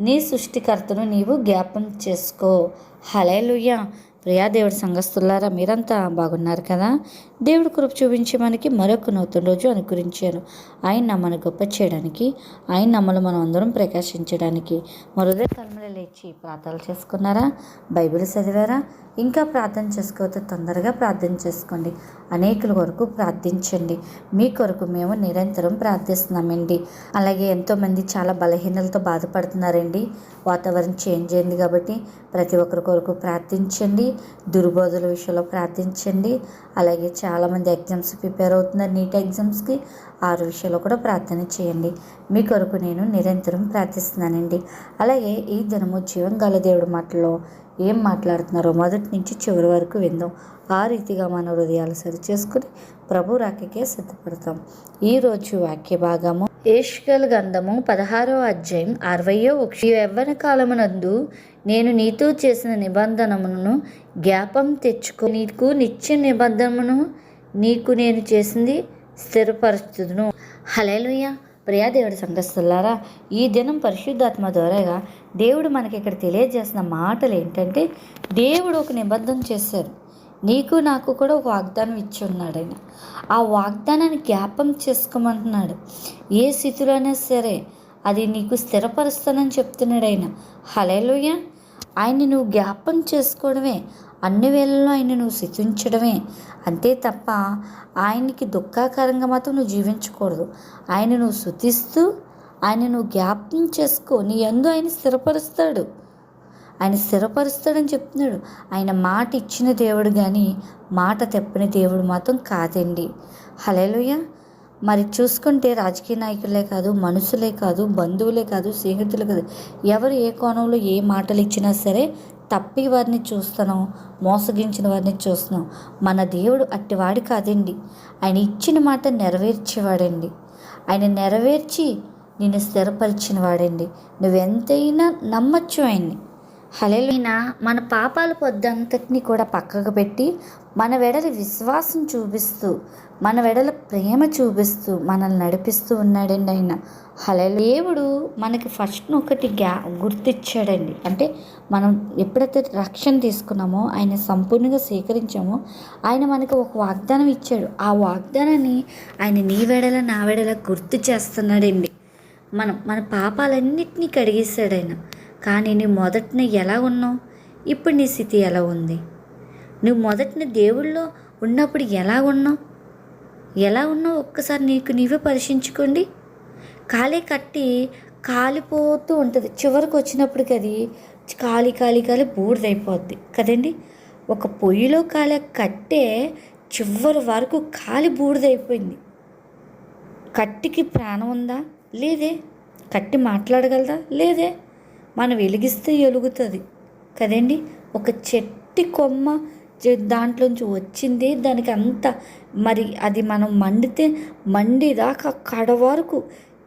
నీ సృష్టికర్తను నీవు జ్ఞాపం చేసుకో. హలేలుయ్య ప్రియా దేవుడి సంఘస్థులారా మీరంతా బాగున్నారు కదా? దేవుడు కృప చూపించి మనకి మరొక నూతన రోజు అనుకరించారు ఆయన నమ్మను గొప్ప చేయడానికి ఆయన నమ్మలు మనం అందరం ప్రకాశించడానికి. మరుదే తలములు లేచి ప్రార్థనలు చేసుకున్నారా? బైబిల్ చదివారా? ఇంకా ప్రార్థన చేసుకోవద్దు తొందరగా ప్రార్థన చేసుకోండి. అనేకుల కొరకు ప్రార్థించండి. మీ కొరకు మేము నిరంతరం ప్రార్థిస్తున్నామండి. అలాగే ఎంతోమంది చాలా బలహీనలతో బాధపడుతున్నారండి. వాతావరణం చేంజ్ అయింది కాబట్టి ప్రతి ఒక్కరి కొరకు ప్రార్థించండి. దుర్బోధుల విషయంలో ప్రార్థించండి. అలాగే చాలామంది ఎగ్జామ్స్ ప్రిపేర్ అవుతున్నారు. నీట్ ఎగ్జామ్స్కి ఆరు విషయాలు కూడా ప్రార్థన చేయండి. మీ కొరకు నేను నిరంతరం ప్రార్థిస్తున్నానండి. అలాగే ఈ దినము జీవంగాల దేవుడి మాటలో ఏం మాట్లాడుతున్నారో మొదటి నుంచి చివరి వరకు విందాం. ఆ రీతిగా మన హృదయాలు సరి చేసుకుని ప్రభు రాకకే సిద్ధపడతాం. ఈరోజు వాక్య భాగము ఏష్కల్ గంధము పదహారో అధ్యాయం అరవయో ఒక యవ్వన కాలమునందు నేను నీతో చేసిన నిబంధనమును జ్ఞాపం తెచ్చుకో. నీకు నిత్య నిబంధనను నీకు నేను చేసింది స్థిరపరుస్తును హలేలుయ్య ప్రియా దేవుడి ఈ దినం పరిశుద్ధాత్మ ద్వారాగా దేవుడు మనకి ఇక్కడ తెలియజేసిన మాటలు ఏంటంటే దేవుడు ఒక నిబంధన చేశారు. నీకు నాకు కూడా వాగ్దానం ఇచ్చున్నాడు ఆయన. ఆ వాగ్దానాన్ని జ్ఞాపం చేసుకోమంటున్నాడు. ఏ స్థితిలో అయినా సరే అది నీకు స్థిరపరుస్తానని చెప్తున్నాడు ఆయన. హలేలుయ్య ఆయన నువ్వు జ్ఞాపం చేసుకోవడమే అన్ని వేళల్లో ఆయన నువ్వు శిక్షించడమే అంతే తప్ప ఆయనకి దుఃఖాకరంగా మాత్రం నువ్వు జీవించకూడదు. ఆయన నువ్వు శుతిస్తూ ఆయన నువ్వు జ్ఞాపం చేసుకో. నీ ఎందు ఆయన స్థిరపరుస్తాడు. ఆయన స్థిరపరుస్తాడని చెప్తున్నాడు. ఆయన మాట ఇచ్చిన దేవుడు కానీ మాట తెప్పని దేవుడు మాత్రం కాదండి. హలేలుయ్య మరి చూసుకుంటే రాజకీయ నాయకులే కాదు మనుషులే కాదు బంధువులే కాదు స్నేహితులే కాదు ఎవరు ఏ కోణంలో ఏ మాటలు ఇచ్చినా సరే తప్పి వారిని చూస్తున్నాం మోసగించిన వారిని చూస్తున్నాం. మన దేవుడు అట్టివాడు కాదండి. ఆయన ఇచ్చిన మాట నెరవేర్చేవాడండి. ఆయన నెరవేర్చి నిన్ను స్థిరపరిచిన వాడండి నువ్వెంతైనా నమ్మచ్చు ఆయన్ని. హలేలైన మన పాపాల పొద్దంతటిని కూడా పక్కకు పెట్టి మన వెడల విశ్వాసం చూపిస్తూ మన వెడల ప్రేమ చూపిస్తూ మనల్ని నడిపిస్తూ ఉన్నాడండి ఆయన. హలే దేవుడు మనకి ఫస్ట్ ఒకటి గ్యా గుర్తిచ్చాడండి. అంటే మనం ఎప్పుడైతే రక్షణ తీసుకున్నామో ఆయన సంపూర్ణంగా స్వీకరించామో ఆయన మనకు ఒక వాగ్దానం ఇచ్చాడు. ఆ వాగ్దానాన్ని ఆయన నీ వెడల నా వెడల గుర్తు చేస్తున్నాడండి. మనం మన పాపాలన్నిటినీ కడిగేశాడు ఆయన. కానీ నీ మొదటిన ఎలా ఉన్నావు? ఇప్పుడు నీ స్థితి ఎలా ఉంది? నువ్వు మొదటిన దేవుళ్ళో ఉన్నప్పుడు ఎలా ఉన్నావు? ఎలా ఉన్నావు? ఒక్కసారి నీకు నీవే పరిశీలించుకోండి కాలే కట్టి కాలిపోతూ ఉంటుంది. చివరికి వచ్చినప్పటికి అది కాలి కాలి కాలి బూడిదైపోద్ది. కదండి? ఒక పొయ్యిలో కాలే కట్టే చివరి వరకు కాలి బూడిదైపోయింది. కట్టికి ప్రాణం ఉందా? లేదే. కట్టి మాట్లాడగలదా? లేదే. మనం వెలిగిస్తే ఎలుగుతుంది కదండి? ఒక చెట్టి కొమ్మ దాంట్లోంచి వచ్చింది దానికి అంత మరి అది మనం మండితే మండిదాకా కడ వరకు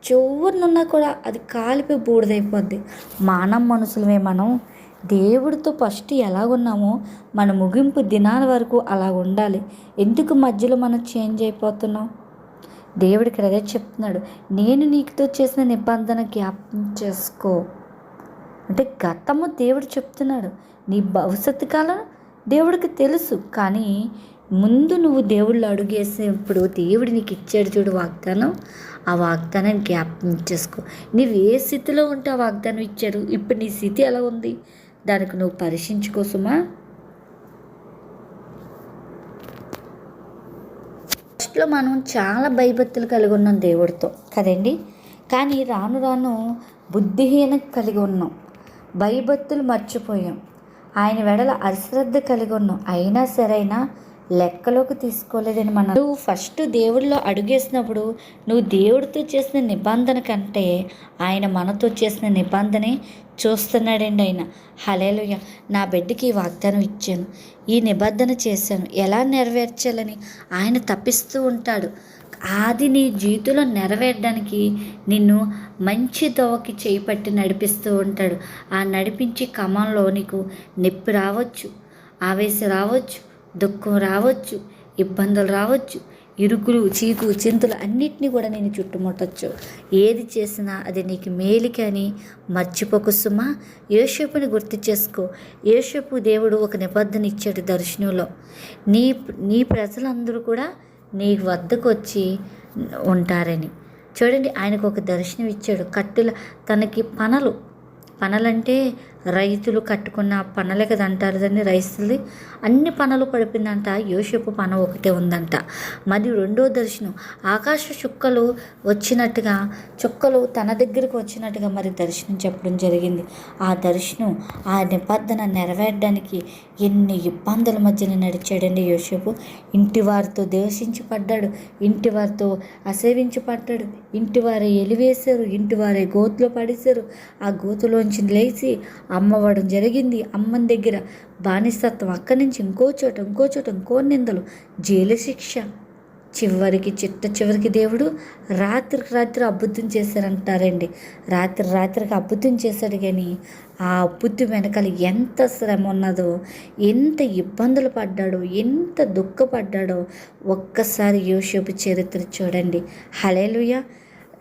చివరినున్నా కూడా అది కాలిపోయి బూడిదైపోద్ది. మానవ మనుషులమే మనం. దేవుడితో ఫస్ట్ ఎలా ఉన్నామో మన ముగింపు దినాల వరకు అలా ఉండాలి. ఎందుకు మధ్యలో మనం చేంజ్ అయిపోతున్నాం? దేవుడికి అదే చెప్తున్నాడు. నేను నీకుతో చేసిన నిబంధన జ్ఞాపకం చేసుకో. అంటే గతము దేవుడు చెప్తున్నాడు. నీ భవిష్యత్తు కాలం దేవుడికి తెలుసు. కానీ ముందు నువ్వు దేవుళ్ళు అడుగేసినప్పుడు దేవుడు నీకు ఇచ్చాడు చూడు వాగ్దానం. ఆ వాగ్దానాన్ని జ్ఞాపకం చేసుకో. నీవు ఏ స్థితిలో ఉంటే ఆ వాగ్దానం ఇచ్చారు ఇప్పుడు నీ స్థితి ఎలా ఉంది? దానికి నువ్వు పరీక్షించుకోసమా ఫస్ట్లో మనం చాలా భయభక్తులు కలిగి ఉన్నాం దేవుడితో. కదండి? కానీ రాను రాను బుద్ధిహీన కలిగి ఉన్నాం. భయభక్తులు మర్చిపోయాం. ఆయన వెడల అశ్రద్ధ కలిగి ఉన్నాం అయినా సరైనా లెక్కలోకి తీసుకోలేదని మన నువ్వు ఫస్ట్ దేవుడిలో అడుగేసినప్పుడు నువ్వు దేవుడితో చేసిన నిబంధన కంటే ఆయన మనతో చేసిన నిబంధనే చూస్తున్నాడండి ఆయన. హలేలుయ నా బిడ్డకి ఈ వాగ్దానం ఇచ్చాను. ఈ నిబంధన చేశాను. ఎలా నెరవేర్చాలని ఆయన తప్పిస్తూ ఉంటాడు. అది నీ జీవితంలో నెరవేర్డానికి నిన్ను మంచి దోవకి చేపట్టి నడిపిస్తూ ఉంటాడు. ఆ నడిపించే క్రమంలో నీకు నొప్పి రావచ్చు ఆవేశం రావచ్చు దుఃఖం రావచ్చు ఇబ్బందులు రావచ్చు ఇరుకులు చీకు చింతలు అన్నిటినీ కూడా నేను చుట్టుముట్టచ్చు. ఏది చేసినా అది నీకు మేలిక అని మర్చిపోకు సుమా. యేషపుని గుర్తు చేసుకో. యేషపు దేవుడు ఒక నిబద్ధన ఇచ్చాడు దర్శనంలో. నీ నీ ప్రజలందరూ కూడా నీ వద్దకు వచ్చి ఉంటారని. చూడండి ఆయనకు ఒక దర్శనం ఇచ్చాడు కట్టెల తనకి పనలు. పనలంటే రైతులు కట్టుకున్న పనులే కదా అంటారు దాన్ని రైతులది? అన్ని పనులు పడిపోయిందంట. యోషపు పన ఒకటే ఉందంట. మరి రెండో దర్శనం. ఆకాశ చుక్కలు వచ్చినట్టుగా చుక్కలు తన దగ్గరికి వచ్చినట్టుగా మరి దర్శనం చెప్పడం జరిగింది. ఆ దర్శనం ఆ నిబంధన నెరవేర్చడానికి ఎన్ని ఇబ్బందుల మధ్యన నడిచాడండి యోషపు ఇంటి వారితో దేశించి పడ్డాడు ఇంటి వారితో అసేవించి పడ్డాడు ఇంటి వారే ఎలివేశారు. ఇంటి వారే గోతులో పడేశారు. ఆ గోతులోంచి లేచి అమ్మవడం జరిగింది. అమ్మని దగ్గర బానిసత్వం అక్కడి నుంచి ఇంకో చోట ఇంకో చోట ఇంకో నిందలు. జైలు శిక్ష. చివరికి చిట్ట చివరికి దేవుడు రాత్రికి రాత్రి అద్భుతం చేశారంటారండి. రాత్రి రాత్రికి అద్భుతం చేశాడు కానీ ఆ అద్భుతం వెనకాల ఎంత శ్రమ ఉన్నదో ఎంత ఇబ్బందులు పడ్డాడో ఎంత దుఃఖపడ్డాడో ఒక్కసారి యోషపు చరిత్ర చూడండి. హలేలుయా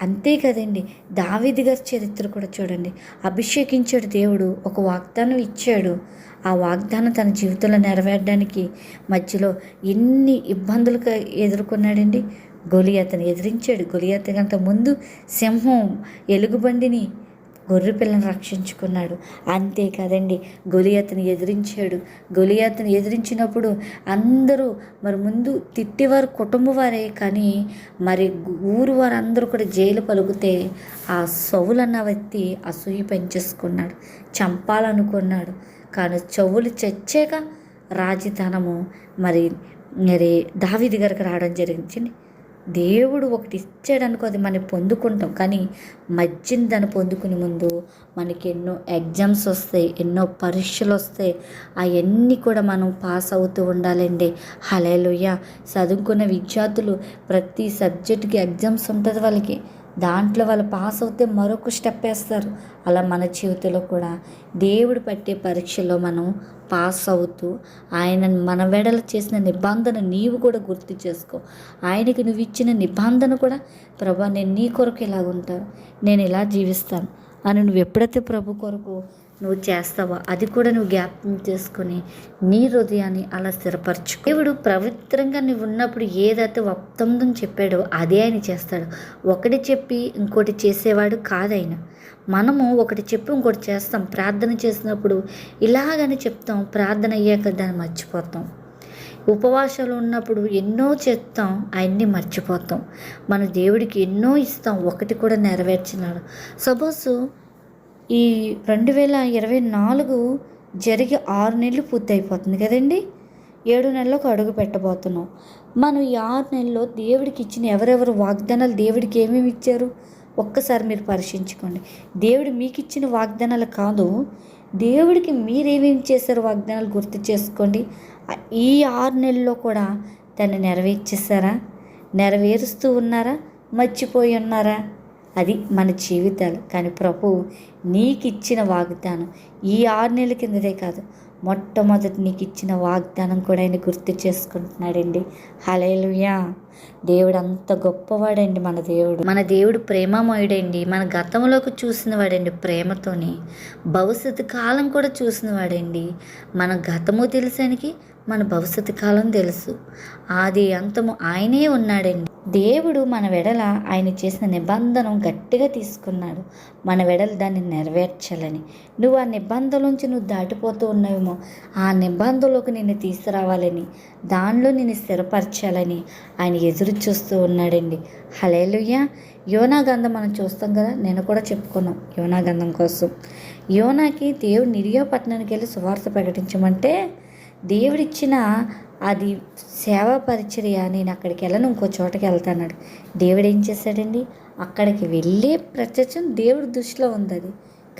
అంతే కదండి. దావిది గారి చరిత్ర కూడా చూడండి. అభిషేకించాడు దేవుడు ఒక వాగ్దానం ఇచ్చాడు. ఆ వాగ్దానం తన జీవితంలో నెరవేర్చడానికి మధ్యలో ఎన్ని ఇబ్బందులు ఎదుర్కొన్నాడండి? గొలియాతను ఎదిరించాడు. గొలియాత కంటే ముందు సింహం ఎలుగుబండిని గొర్రె పిల్లని రక్షించుకున్నాడు. అంతే కదండి. గొలియాతను ఎదిరించాడు. గొలియాతను ఎదిరించినప్పుడు అందరూ మరి ముందు తిట్టేవారు కుటుంబ వారే కానీ మరి ఊరు వారందరూ కూడా జైలు పలుకుతే ఆ సవులన్న వ్యక్తి అసూయ పెంచేసుకున్నాడు. చంపాలనుకున్నాడు. కానీ చెవులు చచ్చాక రాజధానము మరి మరి దావిది గారికి రావడం జరిగింది. దేవుడు ఒకటి ఇచ్చాడనుకో అది మనం పొందుకుంటాం. కానీ మధ్యన దాన్ని పొందుకునే ముందు మనకి ఎన్నో ఎగ్జామ్స్ వస్తాయి ఎన్నో పరీక్షలు వస్తాయి. అవన్నీ కూడా మనం పాస్ అవుతూ ఉండాలండి. హలేలుయ్య చదువుకున్న విద్యార్థులు ప్రతి సబ్జెక్టుకి ఎగ్జామ్స్ ఉంటుంది వాళ్ళకి. దాంట్లో వాళ్ళు పాస్ అవుతే మరొక స్టెప్ వేస్తారు. అలా మన జీవితంలో కూడా దేవుడు పట్టే పరీక్షలో మనం పాస్ అవుతూ ఆయన మన వెడల చేసిన నిబంధన నీవు కూడా గుర్తు చేసుకో. ఆయనకి నువ్వు ఇచ్చిన నిబంధన కూడా ప్రభా నేను నీ కొరకు ఇలాగుంటాను. నేను ఇలా జీవిస్తాను. అని నువ్వు ఎప్పుడైతే ప్రభు కొరకు నువ్వు చేస్తావా? అది కూడా నువ్వు జ్ఞాపకం చేసుకొని నీ హృదయాన్ని అలా స్థిరపరచు దేవుడు పవిత్రంగా నువ్వు ఉన్నప్పుడు ఏదైతే వప్తందం చెప్పాడో అదే ఆయన చేస్తాడు. ఒకటి చెప్పి ఇంకోటి చేసేవాడు కాదైనా. మనము ఒకటి చెప్పి ఇంకోటి చేస్తాం. ప్రార్థన చేసినప్పుడు ఇలాగని చెప్తాం. ప్రార్థన అయ్యాక దాన్ని మర్చిపోతాం. ఉపవాసాలు ఉన్నప్పుడు ఎన్నో చేస్తాం. ఆయన్ని మర్చిపోతాం. మన దేవుడికి ఎన్నో ఇస్తాం. ఒకటి కూడా నెరవేర్చినాడు సపోజ్ ఈ రెండు వేల ఇరవై నాలుగు జరిగి ఆరు నెలలు పూర్తయిపోతుంది కదండి. ఏడు నెలలకు అడుగు పెట్టబోతున్నాం. మనం ఈ ఆరు నెలల్లో దేవుడికి ఇచ్చిన ఎవరెవరు వాగ్దానాలు దేవుడికి ఏమేమి ఇచ్చారు? ఒక్కసారి మీరు పరిశీలించుకోండి. దేవుడు మీకు ఇచ్చిన వాగ్దానాలు కాదు. దేవుడికి మీరేమేమి చేశారు వాగ్దానాలు గుర్తు చేసుకోండి. ఈ ఆరు నెలల్లో కూడా దాన్ని నెరవేర్చేశారా? నెరవేరుస్తూ ఉన్నారా? మర్చిపోయి ఉన్నారా? అది మన జీవితాలు. కానీ ప్రభు నీకు ఇచ్చిన వాగ్దానం ఈ ఆరు నెలల కిందదే కాదు. మొట్టమొదటి నీకు ఇచ్చిన వాగ్దానం కూడా ఆయన గుర్తు చేసుకుంటున్నాడండి. హలేలుయా దేవుడు అంత గొప్పవాడండి మన దేవుడు. మన దేవుడు ప్రేమమయుడండి. మన గతంలోకి చూసిన వాడండి ప్రేమతోని. భవిష్యత్తు కాలం కూడా చూసిన వాడండి మన గతము తెలిసానికి మన భవిష్యత్తు కాలం తెలుసు. ఆది అంతము ఆయనే ఉన్నాడండి. దేవుడు మన వెడల ఆయన చేసిన నిబంధన గట్టిగా తీసుకున్నాడు. మన వెడల దాన్ని నెరవేర్చాలని. నువ్వు ఆ నిబంధనలోంచి నువ్వు దాటిపోతూ ఉన్నావేమో ఆ నిబంధనలోకి నిన్ను తీసుకురావాలని దానిలో నిన్ను స్థిరపరచాలని ఆయన ఎదురు చూస్తూ ఉన్నాడండి. హలేలుయ్య యోనా గంధం మనం చూస్తాం కదా నేను కూడా చెప్పుకున్నాం యోనా గంధం కోసం. యోనాకి దేవుడు నిరియో వెళ్ళి సువార్త ప్రకటించమంటే దేవుడిచ్చిన అది సేవా పరిచర్య నేను అక్కడికి వెళ్ళను ఇంకో చోటకి వెళ్తాన్నాడు దేవుడు ఏం చేశాడండి? అక్కడికి వెళ్ళే ప్రత్యక్షం దేవుడి దృష్టిలో ఉంది అది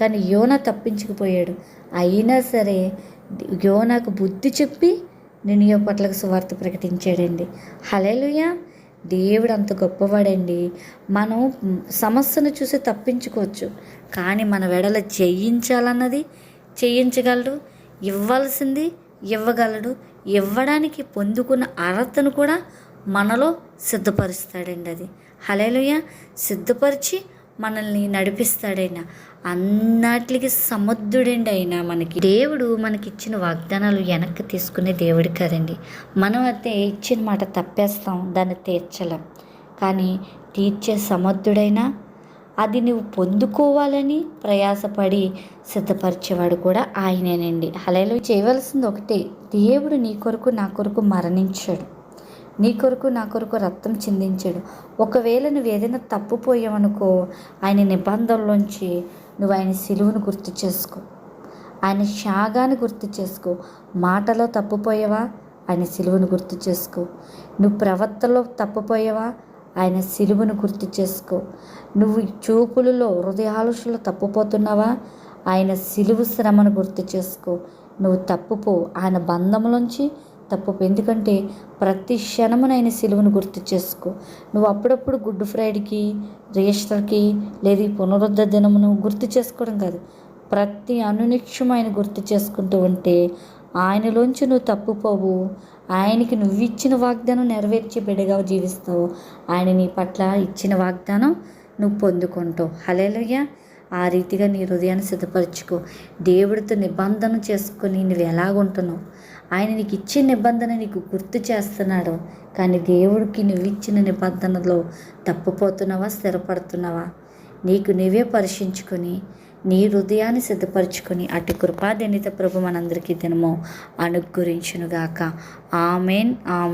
కానీ యోన తప్పించుకుపోయాడు. అయినా సరే యోనాకు బుద్ధి చెప్పి నినియో పట్లకు సువార్త ప్రకటించాడండి. హలేలుయా దేవుడు అంత గొప్పవాడండి. మనం సమస్యను చూసి తప్పించుకోవచ్చు. కానీ మన వెడల చేయించాలన్నది చేయించగలడు ఇవ్వాల్సింది ఇవ్వగలడు. ఇవ్వడానికి పొందుకున్న అర్హతను కూడా మనలో సిద్ధపరుస్తాడండి అది. హలేలుయ సిద్ధపరిచి మనల్ని నడిపిస్తాడైనా. అన్నాటికి సముద్రుడండి అయినా మనకి. దేవుడు మనకి ఇచ్చిన వాగ్దానాలు వెనక్కి తీసుకునే దేవుడు కదండి. మనం అయితే ఇచ్చిన మాట తప్పేస్తాం దాన్ని తీర్చలేం. కానీ తీర్చే సమర్థుడైనా అది నువ్వు పొందుకోవాలని ప్రయాసపడి సిద్ధపరిచేవాడు కూడా ఆయనేనండి. హలేలో చేయవలసింది ఒకటే. దేవుడు నీ కొరకు నా కొరకు మరణించాడు. నీ కొరకు నా కొరకు రక్తం చిందించాడు. ఒకవేళ నువ్వు ఏదైనా తప్పుపోయావనుకో ఆయన నిబంధనలోంచి నువ్వు ఆయన సిలువును గుర్తు చేసుకో. ఆయన శాగాన్ని గుర్తు చేసుకో. మాటలో తప్పుపోయావా ఆయన సిలువను గుర్తు చేసుకో. నువ్వు ప్రవర్తనలో తప్పుపోయావా ఆయన సిలువను గుర్తు చేసుకో. నువ్వు చూపులలో హృదయాలుషలో తప్పుపోతున్నావా? ఆయన సిలువు శ్రమను గుర్తు చేసుకో. నువ్వు తప్పుపో. ఆయన బంధములోంచి తప్పుపు ఎందుకంటే ప్రతి క్షణమునైన ఆయన సిలువను గుర్తు చేసుకో. నువ్వు అప్పుడప్పుడు గుడ్ ఫ్రైడ్కి రిజిస్టర్కి లేదా పునరుద్ధ దినమును గుర్తు చేసుకోవడం కాదు. ప్రతి అనునిత్యం ఆయన గుర్తు చేసుకుంటూ ఉంటే ఆయనలోంచి నువ్వు తప్పుపోవు. ఆయనకి నువ్వు ఇచ్చిన వాగ్దానం నెరవేర్చి బిడగా జీవిస్తావు. ఆయన నీ పట్ల ఇచ్చిన వాగ్దానం నువ్వు పొందుకుంటావు. హలేలయ్య ఆ రీతిగా నీ హృదయాన్ని సిద్ధపరచుకో. దేవుడితో నిబంధన చేసుకొని నువ్వు ఎలాగుంటున్నావు? ఆయన నీకు ఇచ్చిన నిబంధన నీకు గుర్తు చేస్తున్నాడు. కానీ దేవుడికి నువ్వు ఇచ్చిన నిబంధనలో తప్పుపోతున్నావా స్థిరపడుతున్నావా? నీకు నువ్వే పరీక్షించుకొని నీ హృదయాన్ని సిద్ధపరచుకొని అటు కృపాదనిత ప్రభు మనందరికీ దినము అనుగ్రహించునుగాక. ఆమెన్ ఆమె